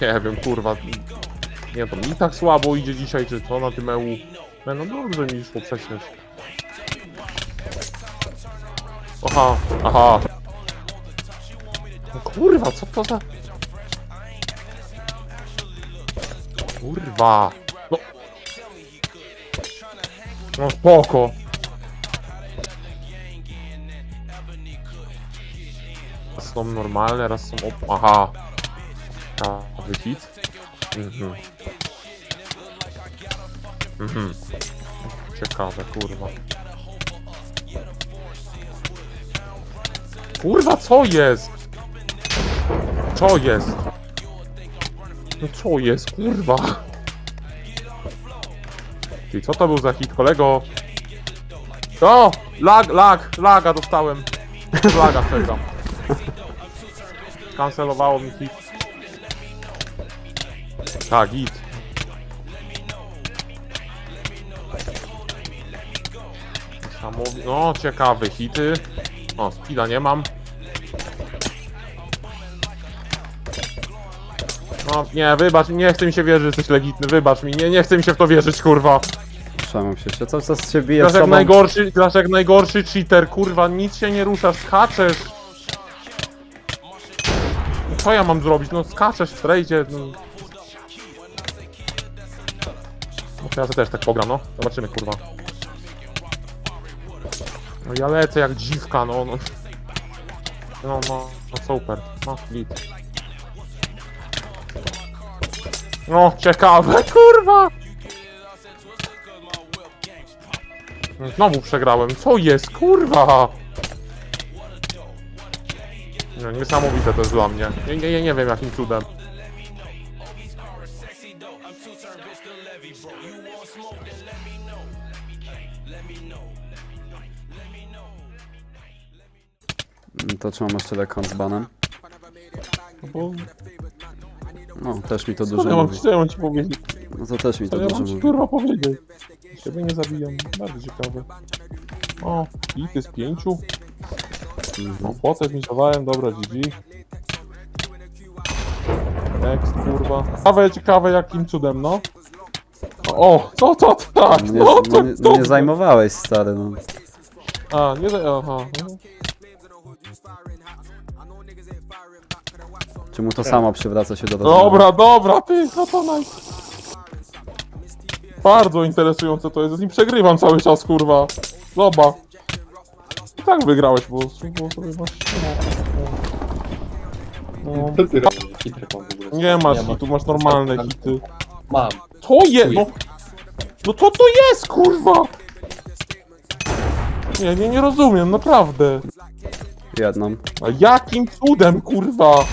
Nie wiem, kurwa. Nie to mi tak słabo idzie dzisiaj, czy co na tym EU. No, no dobrze mi szło prześmieć. Aha, aha. No kurwa, co to za... Kurwa. No. No spoko. Raz są normalne, raz są op... Aha. A, wyhit? Mhm. Mhm. Ciekawe, kurwa. Kurwa, co jest? Co jest? No co jest, kurwa? Ty, co to był za hit, kolego? O! Lag, lag, laga dostałem. Laga czekam. Kancelowało mi hit. Tak, hit. No, ciekawe hity. O, speeda nie mam. No, nie, wybacz, nie chce mi się wierzyć, że jesteś legitny, wybacz mi, nie, nie chce mi się w to wierzyć, kurwa. Trzymam się jeszcze. Co, co się bije z Grasz jak sobą? najgorszy, grasz jak najgorszy cheater, kurwa, nic się nie ruszasz, skaczesz. No, Co ja mam zrobić? No skaczesz w trejdzie. No. no to ja też tak pogram, no. Zobaczymy, kurwa. No ja lecę jak dziwka, no. No, no, no, no super. No, git. No, ciekawe, kurwa! Znowu przegrałem. Co jest, kurwa? No, niesamowite to jest dla mnie. Nie, nie, nie wiem jakim cudem. To trzymam jeszcze lekon z banem. Bo, No, też mi to dużo ja mam, mówi. co ja mam ci powiedzieć? No to też mi Co to ja dużo mam ci mówi. kurwa powiedzieć? Ciebie nie zabijam. Bardzo ciekawe. O, hity z pięciu. No, płotę zmisowałem, dobra, GG. Next, kurwa. Ciekawe, ciekawe jakim cudem, no. O, co to tak, No no, nie, to, no, nie, no nie zajmowałeś, stary, no. A, nie, za- aha. no. Czemu to samo przywraca się do? Dobra, dobra, ty, no to naj... Bardzo interesujące to jest, z nim przegrywam cały czas, kurwa. Zobacz. I tak wygrałeś, bo, bo sobie masz... No. Co ty robisz? Hitrek mam w ogóle. Nie masz ma. hitu, masz normalne hity. Mam. Co jest? No, no co to jest, kurwa? Nie, nie, nie rozumiem, naprawdę. Jedną. A jakim cudem, kurwa?